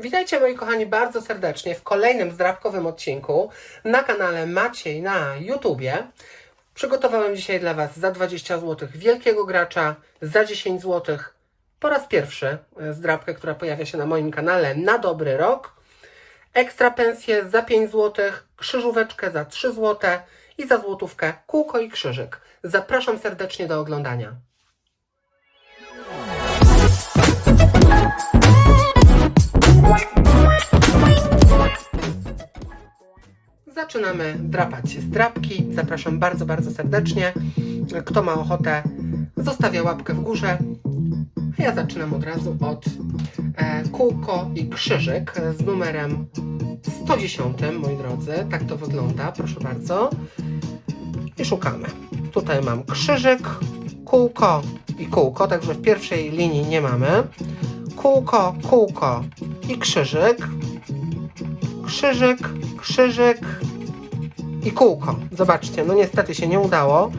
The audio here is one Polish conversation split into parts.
Witajcie moi kochani bardzo serdecznie w kolejnym zdrabkowym odcinku na kanale Maciej na YouTubie. Przygotowałem dzisiaj dla Was za 20 zł wielkiego gracza, za 10 zł po raz pierwszy e, zdrabkę, która pojawia się na moim kanale na dobry rok. Ekstra pensję za 5 zł, krzyżóweczkę za 3 zł i za złotówkę kółko i krzyżyk. Zapraszam serdecznie do oglądania. Zaczynamy drapać zdrapki. Zapraszam bardzo, bardzo serdecznie. Kto ma ochotę, zostawia łapkę w górze. Ja zaczynam od razu od e, kółko i krzyżyk z numerem 110, moi drodzy. Tak to wygląda, proszę bardzo. I szukamy. Tutaj mam krzyżyk, kółko i kółko, także w pierwszej linii nie mamy. Kółko, kółko i krzyżyk krzyżyk, krzyżyk i kółko. Zobaczcie, no niestety się nie udało.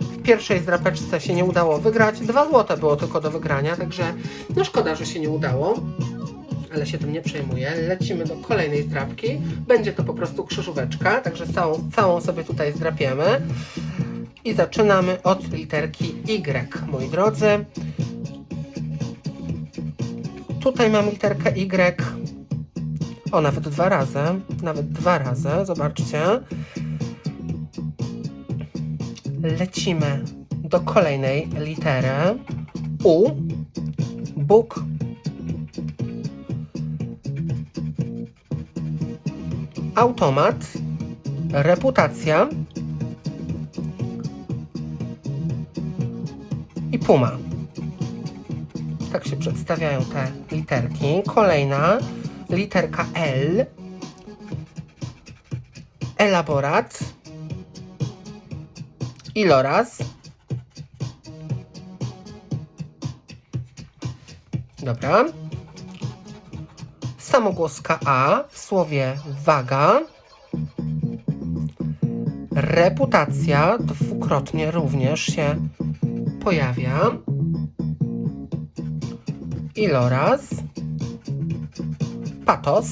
W pierwszej zdrapeczce się nie udało wygrać. Dwa złote było tylko do wygrania, także no szkoda, że się nie udało. Ale się tym nie przejmuję. Lecimy do kolejnej zdrapki. Będzie to po prostu krzyżóweczka, także całą, całą sobie tutaj zdrapiemy. I zaczynamy od literki Y, moi drodzy. Tutaj mam literkę Y. O, nawet dwa razy. Nawet dwa razy. Zobaczcie. Lecimy do kolejnej litery. U. Bóg. Automat. Reputacja. I puma. Tak się przedstawiają te literki. Kolejna literka L, elaborat, iloraz. Dobra. Samogłoska A w słowie waga. Reputacja dwukrotnie również się pojawia. Iloraz patos.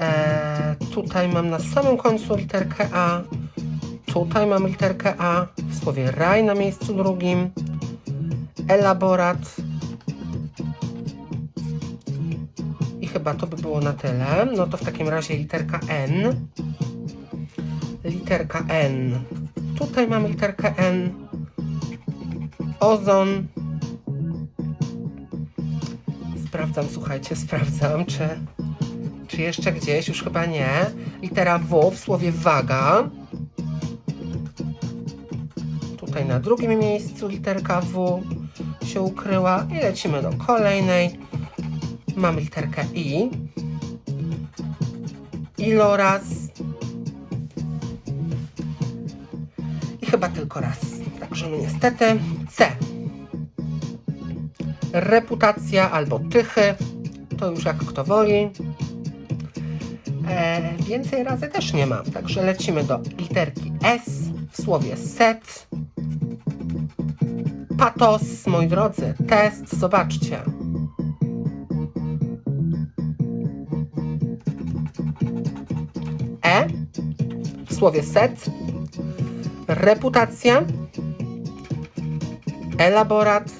E, tutaj mam na samym końcu literkę A. Tutaj mam literkę A w słowie raj na miejscu drugim. Elaborat. I chyba to by było na tyle. No to w takim razie literka N. Literka N. Tutaj mam literkę N. Ozon. Sprawdzam, słuchajcie, sprawdzam, czy, czy jeszcze gdzieś, już chyba nie. Litera W w słowie waga. Tutaj na drugim miejscu literka W się ukryła i lecimy do kolejnej. Mamy literkę I. Iloraz. I chyba tylko raz. Także no niestety C reputacja albo tychy, to już jak kto woli. E, więcej razy też nie mam, także lecimy do literki S w słowie set. Patos, moi drodzy, test, zobaczcie. E w słowie set. Reputacja. Elaborat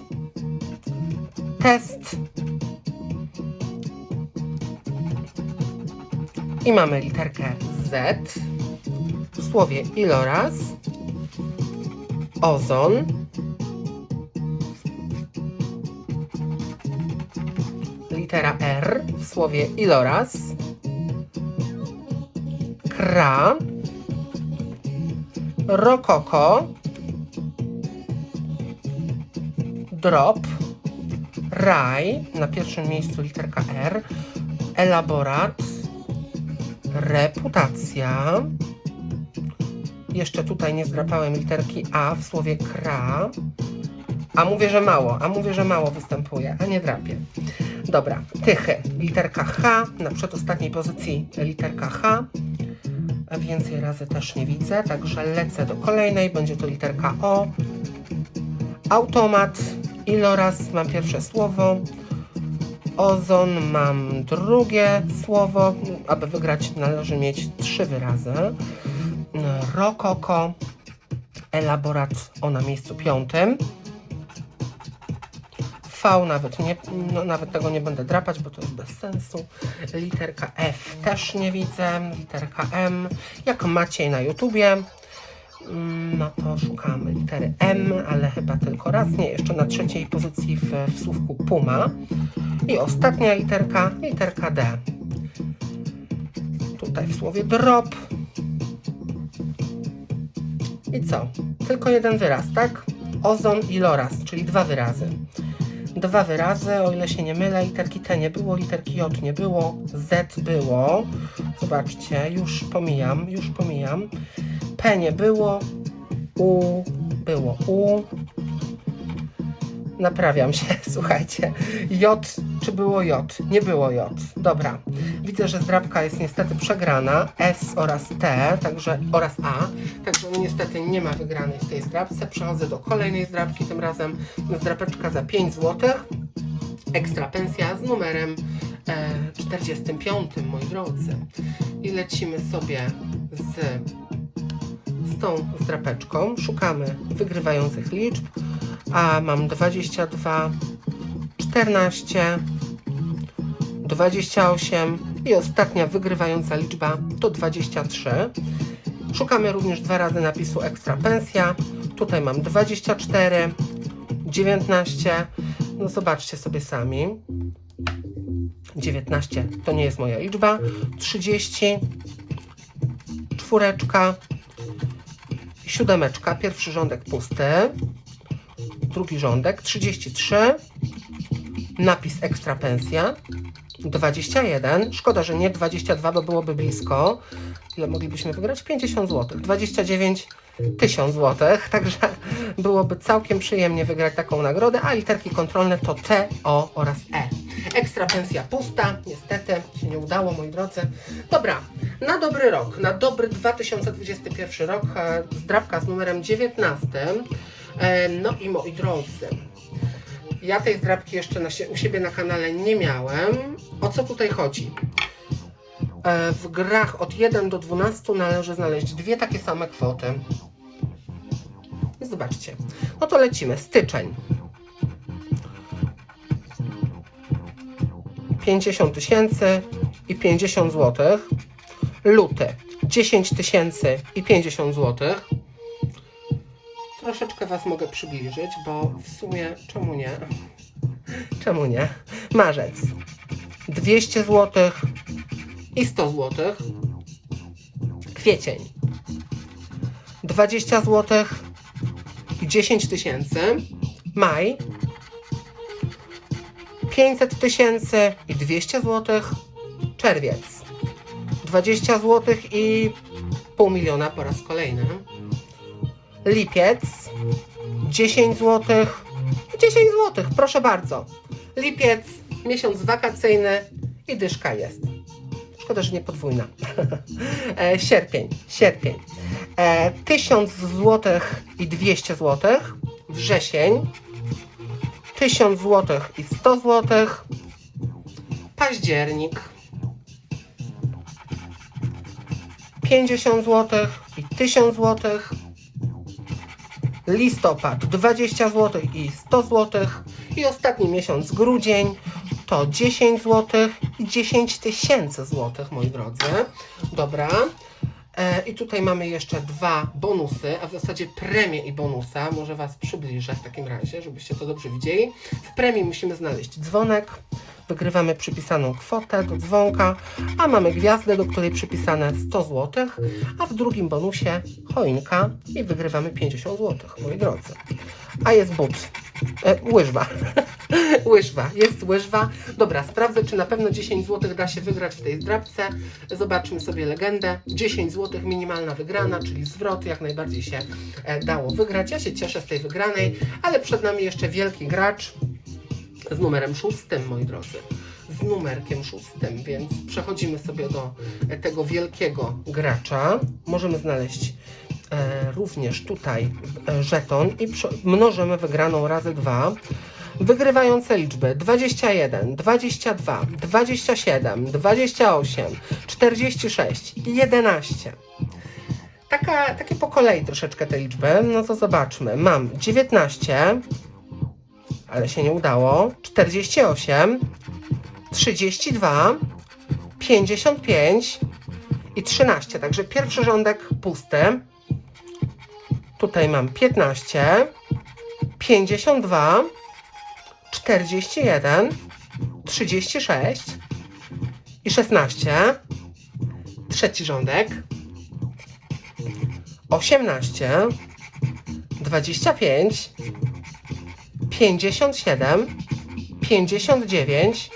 test. I mamy literkę Z. W słowie iloraz, ozon, litera R w słowie iloraz, kra, rokoko, drop, raj, na pierwszym miejscu literka R, elaborat, reputacja. Jeszcze tutaj nie zdrapałem literki A w słowie kra. A mówię, że mało, a mówię, że mało występuje, a nie drapię. Dobra, tychy. Literka H, na przedostatniej pozycji literka H. Więcej razy też nie widzę, także lecę do kolejnej. Będzie to literka O. Automat, iloraz, mam pierwsze słowo. Ozon mam drugie słowo. Aby wygrać należy mieć trzy wyrazy. Rokoko. Elaborat o na miejscu piątym. V nawet, nie, no, nawet tego nie będę drapać, bo to jest bez sensu. Literka F też nie widzę. Literka M. Jak Maciej na YouTubie. Mm, No to szukamy litery M, ale chyba tylko raz. Nie, jeszcze na trzeciej pozycji w, w słówku Puma. I ostatnia literka, literka D. Tutaj w słowie drop. I co? Tylko jeden wyraz, tak? Ozon i loras, czyli dwa wyrazy. Dwa wyrazy, o ile się nie mylę, literki T nie było, literki J nie było, Z było. Zobaczcie, już pomijam, już pomijam. P nie było, U było U. Naprawiam się, słuchajcie. J, czy było J? Nie było J. Dobra. Widzę, że zdrabka jest niestety przegrana. S oraz T, także oraz A. Także niestety nie ma wygranej w tej zdrabce. Przechodzę do kolejnej zdrabki, tym razem zdrapeczka za 5 zł. Ekstra pensja z numerem e, 45, moi drodzy. I lecimy sobie z, z tą zdrapeczką. Szukamy wygrywających liczb. A mam 22, 14, 28 i ostatnia wygrywająca liczba to 23. Szukamy również dwa razy napisu ekstra pensja. Tutaj mam 24, 19. No zobaczcie sobie sami. 19 to nie jest moja liczba. 30, czwóreczka, siódemeczka, pierwszy rządek pusty, drugi rządek, 33, napis ekstra pensja, 21, szkoda, że nie 22, bo byłoby blisko, ile moglibyśmy wygrać? 50 zł, 29 1000 zł, także byłoby całkiem przyjemnie wygrać taką nagrodę, a literki kontrolne to T, O oraz E. Ekstra pensja pusta, niestety się nie udało, moi drodzy. Dobra, na dobry rok, na dobry 2021 rok, e, zdrabka z numerem 19. E, No i moi drodzy, ja tej zdrabki jeszcze na u siebie na kanale nie miałem. O co tutaj chodzi? E, W grach od 1 do 12 należy znaleźć dwie takie same kwoty. Zobaczcie. No to lecimy. Styczeń. 50 tysięcy i 50 zł. Luty 10 tysięcy i 50 zł. Troszeczkę Was mogę przybliżyć, bo w sumie czemu nie? Czemu nie? Marzec 200 zł i 100 zł. Kwiecień 20 zł i 10 tysięcy. Maj 500 tysięcy i 200 zł. Czerwiec 20 zł i pół miliona po raz kolejny. Lipiec 10 zł. 10 zł, proszę bardzo. Lipiec, miesiąc wakacyjny i dyszka jest. Szkoda, że nie podwójna. e, sierpień, sierpień. E, 1000 zł i 200 zł. Wrzesień 1000 zł i 100 zł. Październik 50 zł i 1000 zł. Listopad 20 zł i 100 zł. I ostatni miesiąc grudzień to 10 zł i 10 tysięcy złotych, moi drodzy. Dobra. E, I tutaj mamy jeszcze dwa bonusy, a w zasadzie premię i bonusa. Może Was przybliżę w takim razie, żebyście to dobrze widzieli. W premii musimy znaleźć dzwonek. Wygrywamy przypisaną kwotę do dzwonka, a mamy gwiazdę, do której przypisane 100 zł, a w drugim bonusie choinka i wygrywamy 50 zł, moi drodzy. A jest but. E, łyżwa. łyżwa. Jest łyżwa. Dobra, sprawdzę, czy na pewno 10 zł da się wygrać w tej zdrabce. Zobaczmy sobie legendę. 10 zł minimalna wygrana, czyli zwrot jak najbardziej się e, dało wygrać. Ja się cieszę z tej wygranej, ale przed nami jeszcze wielki gracz z numerem szóstym, moi drodzy. Z numerkiem szóstym, więc przechodzimy sobie do e, tego wielkiego gracza. Możemy znaleźć również tutaj e, żeton i mnożymy wygraną razy dwa. Wygrywające liczby 21, 22, 27, 28, 46 i 11. Taka, takie po kolei troszeczkę te liczby. No to zobaczmy. Mam 19, ale się nie udało. 48, 32, 55 i 13. Także pierwszy rządek pusty. Tutaj mam 15, 52, 41, 36 i 16. Trzeci rządek. 18, 25, 57, 59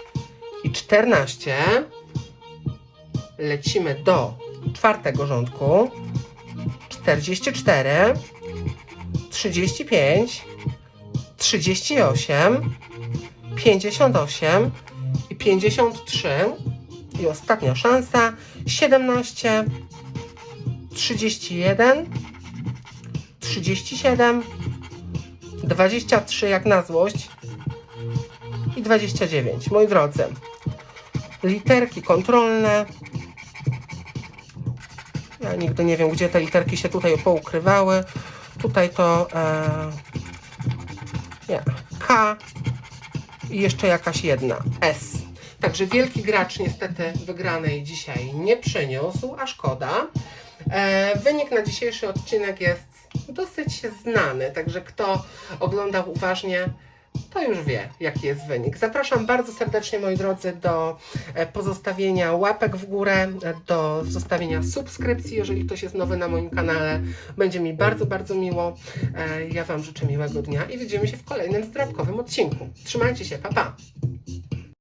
i 14. Lecimy do czwartego rządku. 44, 35, 38, 58 i 53. I ostatnia szansa 17, 31, 37, 23 jak na złość i 29. Moi drodzy, literki kontrolne. Ja nigdy nie wiem, gdzie te literki się tutaj poukrywały. Tutaj to e, nie, K i jeszcze jakaś jedna S. Także wielki gracz niestety wygranej dzisiaj nie przyniósł, a szkoda. E, wynik na dzisiejszy odcinek jest dosyć znany, także kto oglądał uważnie, to już wie, jaki jest wynik. Zapraszam bardzo serdecznie, moi drodzy, do e, pozostawienia łapek w górę, e, do zostawienia subskrypcji, jeżeli ktoś jest nowy na moim kanale. Będzie mi bardzo, bardzo miło. E, Ja Wam życzę miłego dnia i widzimy się w kolejnym zdrabkowym odcinku. Trzymajcie się, pa pa!